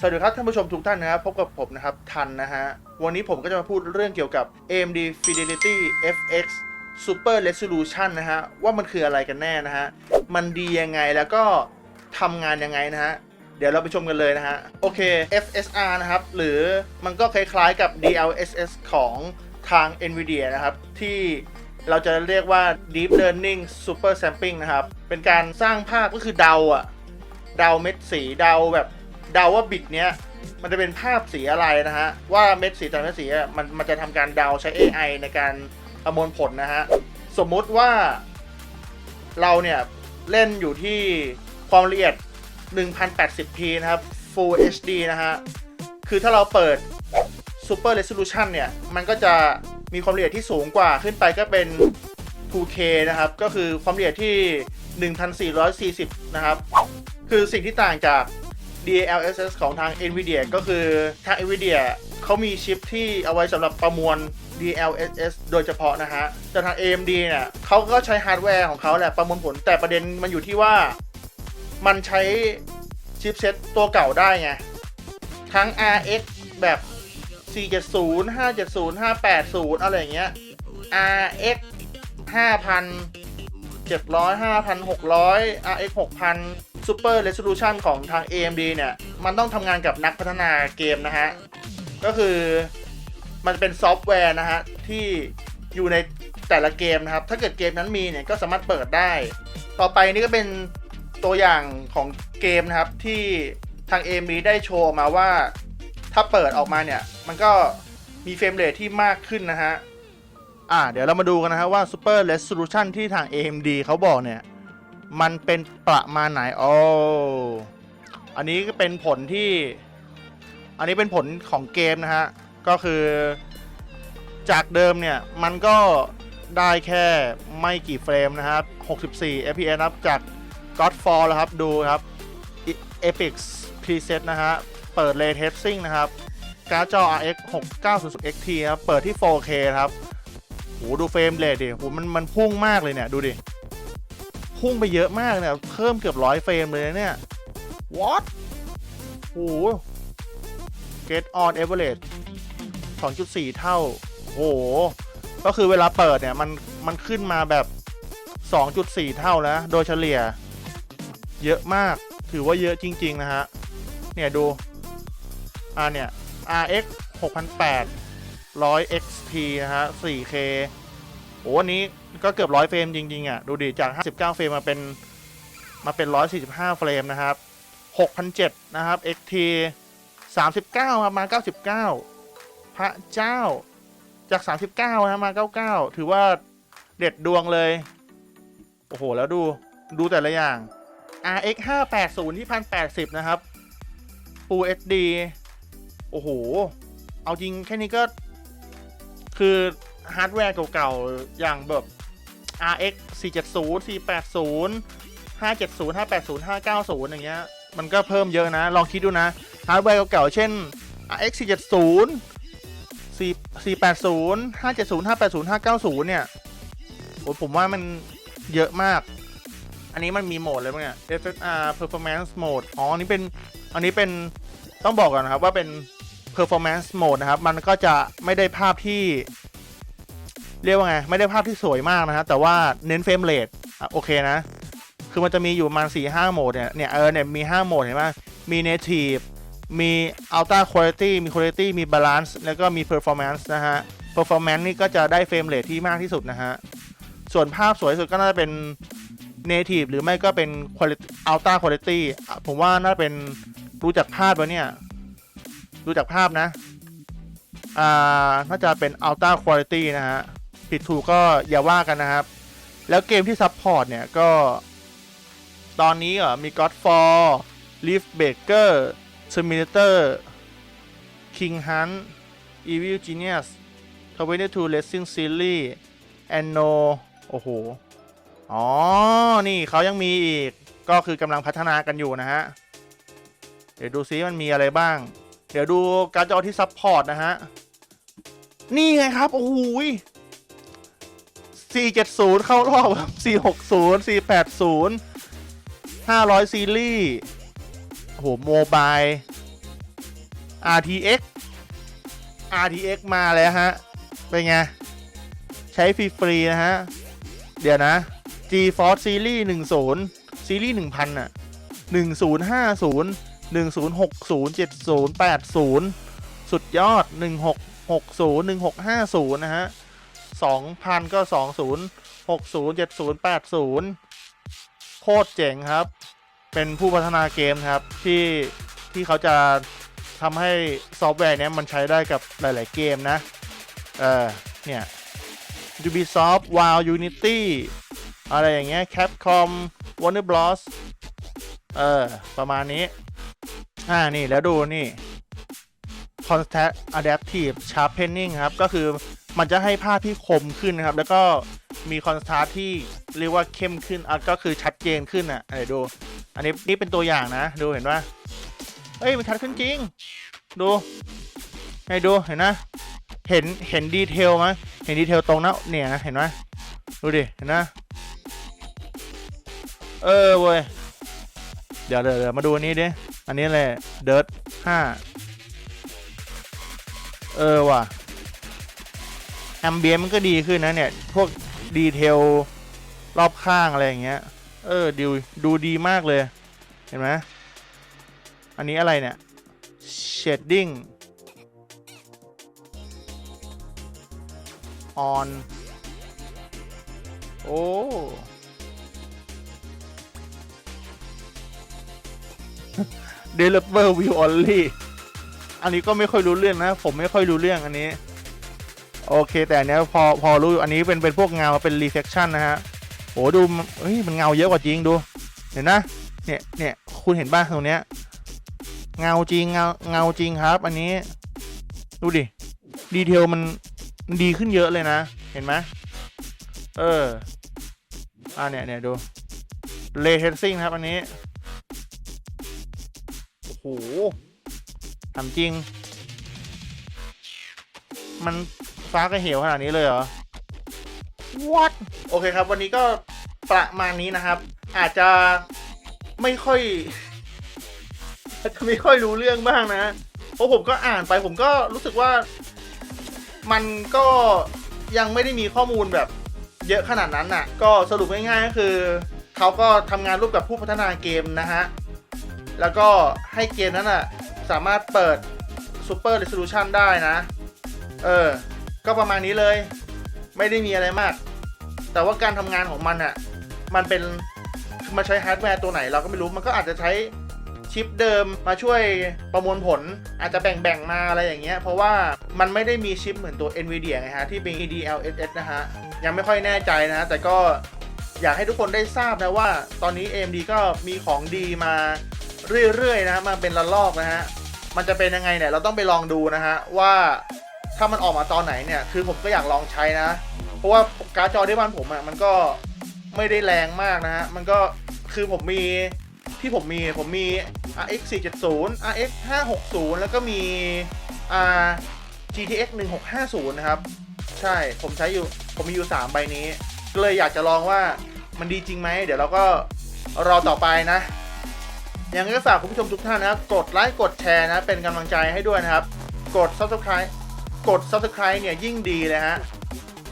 สวัสดีครับท่านผู้ชมทุกท่านนะครับพบกับผมนะครับ ทันนะฮะ วันนี้ผมก็จะมาพูดเรื่องเกี่ยวกับ AMD Fidelity FX Super Resolution นะฮะ ว่ามันคืออะไรกันแน่นะฮะ มันดียังไงแล้วก็ทำงานยังไงนะฮะ เดี๋ยวเราไปชมกันเลยนะฮะ โอเค FSR นะครับ หรือมันก็คล้ายๆกับ DLSS ของทาง NVIDIA นะครับ ที่เราจะเรียกว่า Deep Learning Super Sampling นะครับ เป็นการสร้างภาพก็คือเดาอะเดาเม็ดสีเดาแบบ เดาว่าบิดเนี้ยมันจะเป็นภาพสีอะไรนะฮะ ว่าเม็ดสีแต่ละเม็ดสีอะมันมันจะทำการเดาใช้ AI ในการประมวลผลนะฮะ สมมุติว่าเราเนี่ยเล่นอยู่ที่ความละเอียด 1080p นะครับ Full HD นะฮะ คือถ้าเราเปิด Super Resolution เนี่ย มันก็จะมีความละเอียดที่สูงกว่าขึ้นไปก็เป็น 2K นะครับ ก็คือความละเอียดที่ 1440 นะครับ คือสิ่งที่ต่างจาก DLSS ของทาง NVIDIA ก็คือทาง NVIDIA เขามีชิปที่เอาไว้สำหรับประมวล DLSS โดยเฉพาะนะฮะแต่ทาง AMD เนี่ยเขาก็ใช้ฮาร์ดแวร์ของเขาแหละประมวลผล แต่ประเด็นมันอยู่ที่ว่ามันใช้ชิปเซ็ตตัวเก่าได้ไง ทั้ง RX แบบ 470 570 580 อะไรอย่างเงี้ย RX 5,000 700 5,600 RX 6,000 Super Resolution ของทาง AMD เนี่ย มันต้องทำงานกับนักพัฒนาเกมนะฮะ ก็คือมันเป็นซอฟต์แวร์นะฮะ ที่อยู่ในแต่ละเกมนะครับ ถ้าเกิดเกมนั้นมีเนี่ย ก็สามารถเปิดได้ ต่อไปนี่ก็เป็นตัวอย่างของเกมนะครับ ที่ทาง AMD ได้โชว์มาว่า ถ้าเปิดออกมาเนี่ย มันก็มีเฟรมเรทที่มากขึ้นนะฮะอ่าเดี๋ยวเรามาดูกันนะฮะว่า Super Resolution ที่ทาง AMD เขาบอกเนี่ย มันเป็นประมาณไหนโอ้อันนี้ก็เป็นผลที่ อันนี้เป็นผลของเกมนะฮะ ก็คือจากเดิมเนี่ย มันก็ได้แค่ไม่กี่เฟรมนะครับ64 fps นะครับจาก Godfall แล้วครับ ดูครับ Epic Preset นะฮะ เปิด Ray Tracing นะครับ การ์ดจอ RX 6900 XT ครับ เปิดที่ 4K ครับ โห ดูเฟรมเรทดิ โห มันมันพุ่งมากเลยเนี่ย ดูดิ พุ่งไปเยอะมากเนี่ย เพิ่มเกือบร้อยเฟรมเลยนะเนี่ย what โห get on average 2.4 เท่าโห ก็คือเวลาเปิดเนี่ย มัน มันขึ้นมาแบบ 2.4 เท่าแล้ว โดยเฉลี่ย เยอะมาก ถือว่าเยอะจริง ๆ นะฮะ เนี่ยดู อ่าเนี่ย RX 6,800 100 XT นะฮะ 4K โอ้อันนี้ก็เกือบร้อยเฟรมจริงๆอะดูดิจาก 59 เฟรมมาเป็นมาเป็น 145 เฟรมนะครับ6,007นะครับ XT 39ครับมา 99 พระเจ้าจาก 39นะมา 99 ถือว่าเด็ดดวงเลย โอ้โห แล้วดูดูแต่ละอย่าง RX 580ที่1080 นะครับ Full HD โอ้โห เอาจริงแค่นี้ก็ คือ ฮาร์ดแวร์เก่าๆ อย่างแบบ RX 470 480 570 580 590 อย่างเงี้ย มันก็เพิ่มเยอะนะ ลองคิดดูนะ ฮาร์ดแวร์เก่าๆ เช่น RX 470 480 570 580 590 เนี่ยโอ้ผมว่ามันเยอะมาก อันนี้มันมีโหมดอะไรบ้งเนี่ย FSR Performance Mode อ๋อ อันนี้เป็น อันนี้เป็นต้องบอกก่อนนะครับว่าเป็น performance mode นะครับ มันก็จะไม่ได้ภาพที่ เรียกว่าไง ไม่ได้ภาพที่สวยมากนะฮะ แต่ว่าเน้นเฟรมเรทโอเคนะ คือมันจะมีอยู่ประมาณ4 5โหมดเนี่ย เนี่ยเออเนี่ยมี 5 โหมดเห็นไหมมี native มี ultra quality มี quality มี balance แล้วก็มี performance นะฮะ performance นี่ก็จะได้เฟรมเรทที่มากที่สุดนะฮะ ส่วนภาพสวยสุดก็น่าจะเป็น native หรือไม่ก็เป็น quality ultra quality ผมว่าน่าจะเป็นรู้จักภาพวะเนี่ยดูจากภาพนะ อ่า น่าจะเป็น Ultra Quality นะฮะ ผิดถูกก็อย่าว่ากันนะครับ แล้วเกมที่ซัพพอร์ตเนี่ยก็ ตอนนี้อะมี Godfall Leaf Breaker Simulator King Hunt Evil Genius 22 Racing Series Anno โอ้โห อ๋อ นี่เขายังมีอีก ก็คือกำลังพัฒนากันอยู่นะฮะ เดี๋ยวดูซิมันมีอะไรบ้าง เดี๋ยวดูการ์ดจอที่ซัพพอร์ตนะฮะ นี่ไงครับ โอ้โห 470 เข้ารอบ460 480 500 ซีรีส์โอ้โหโมบาย RTX RTX มาแล้วฮะ เป็นไง ใช้ฟรีๆนะฮะ เดี๋ยวนะ GeForce Series 10 Series 1000 อะ 1050 1060 70 80 สุดยอด 1660 1650 นะฮะ 2,000 ก็ 20 60 70 80 โคตรเจ๋งครับ เป็นผู้พัฒนาเกมครับ ที่ที่เขาจะทำให้ซอฟต์แวร์เนี้ยมันใช้ได้กับหลาย ๆ เกมนะ เออเนี่ย Ubisoft WoW Unity อะไรอย่างเงี้ย Capcom Warner Bros เออ ประมาณนี้ อ่า นี่ แล้วดูนี่ Constant Adaptive Sharpening ครับ ก็คือ มันจะให้ภาพที่คมขึ้นนะครับ แล้วก็มีคอนทราสที่เรียกว่าเข้มขึ้นอะก็คือชัดเจนขึ้นอะเอ้ยดู อันนี้นี่เป็นตัวอย่างนะ ดูเห็นปะเฮ้ยมันชัดขึ้นจริง ดูให้ดูเห็นนะ เห็นเห็นดีเทลไหมเห็นดีเทลตรงน้าเนี่ยนะเห็นไหมดูดิเห็นนะ เออเว้ยเดี๋ยวเดี๋ยวมาดูอันนี้ดิอันนี้เลยเดิร์ดห้าเออว่ะ แอมเบียมันก็ดีขึ้นนะเนี่ย พวกดีเทลรอบข้างอะไรอย่างเงี้ย เออดูดูดีมากเลย เห็นไหมอันนี้อะไรเนี่ย shading on โอ้ developer view only อันนี้ก็ไม่ค่อยรู้เรื่องนะ ผมไม่ค่อยรู้เรื่องอันนี้ โอเค แต่อันเนี้ยพอพอรู้อันนี้เป็นเป็นพวกเงาเป็น reflection นะฮะโอ้ดูมันเฮ้ยมันเงาเยอะกว่าจริงดู เห็นนะเนี่ยเนี่ยคุณเห็นบ้างตรงเนี้ยเงาจริงเงาเงาจริงครับ อันนี้ ดูดิดีเทลมันมันดีขึ้นเยอะเลยนะ เห็นไหมเอออ่าเนี่ยเนี่ยดูเลเทนซิ่งครับ อันนี้โอ้โหทำจริง มัน ฟ้ากระเหวขนาดนี้เลยเหรอ What โอเคครับ วันนี้ก็ประมาณนี้นะครับ อาจจะไม่ค่อยอาจจะไม่ค่อยรู้เรื่องบ้างนะเพราะผมก็อ่านไปผมก็รู้สึกว่ามันก็ยังไม่ได้มีข้อมูลแบบเยอะขนาดนั้นน่ะ ก็สรุปง่ายๆก็คือ เขาก็ทำงานร่วมกับผู้พัฒนาเกมนะฮะ แล้วก็ให้เกมนั้นน่ะ สามารถเปิด Super Resolution ได้นะ เออ ก็ประมาณนี้เลย ไม่ได้มีอะไรมาก แต่ว่าการทำงานของมันอะ มันเป็นมาใช้ฮาร์ดแวร์ตัวไหนเราก็ไม่รู้ มันก็อาจจะใช้ชิปเดิมมาช่วยประมวลผลอาจจะแบ่งๆมาอะไรอย่างเงี้ย เพราะว่ามันไม่ได้มีชิปเหมือนตัว NVIDIA ไงฮะ ที่เป็น EDLSS นะฮะ ยังไม่ค่อยแน่ใจนะแต่ก็อยากให้ทุกคนได้ทราบนะว่า ตอนนี้ AMD ก็มีของดีมาเรื่อยๆนะมาเป็นระลอกนะฮะ มันจะเป็นยังไงเนี่ย เราต้องไปลองดูนะฮะว่า ถ้ามันออกมาตอนไหนเนี่ย คือผมก็อยากลองใช้นะ เพราะว่าการ์ดจอที่บ้านผมอะ่ะมันก็ไม่ได้แรงมากนะฮะ มันก็คือผมมีที่ผมมีผมมี RX 470 RX 560 แล้วก็มีอ่า GTX 1650 นะครับ ใช่ผมใช้อยู่ผมมีอยู่ 3 ใบนี้ ก็เลยอยากจะลองว่ามันดีจริงไหม เดี๋ยวเราก็รอต่อไปนะยังไงก็ฝากคุณผู้ชมทุกท่านนะครับ กดไลค์กดแชร์นะ เป็นกำลังใจให้ด้วยนะครับ กด subscribe กด subscribe เนี่ยยิ่งดีเลยฮะ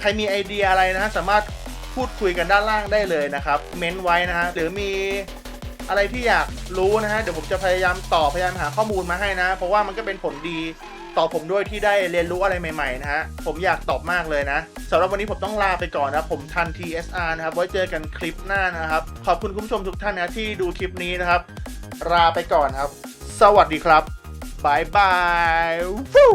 ใครมีไอเดียอะไรนะฮะ สามารถพูดคุยกันด้านล่างได้เลยนะครับ เม้นไว้นะฮะ หรือมีอะไรที่อยากรู้นะฮะ เดี๋ยวผมจะพยายามตอบพยายามหาข้อมูลมาให้นะ เพราะว่ามันก็เป็นผลดีต่อผมด้วยที่ได้เรียนรู้อะไรใหม่ๆนะฮะ ผมอยากตอบมากเลยนะสำหรับวันนี้ผมต้องลาไปก่อนนะผมทัน TSR นะครับ ไว้เจอกันคลิปหน้านะครับ ขอบคุณคุณผู้ชมทุกท่านนะที่ดูคลิปนี้นะครับ ลาไปก่อนครับ สวัสดีครับบายบายวู้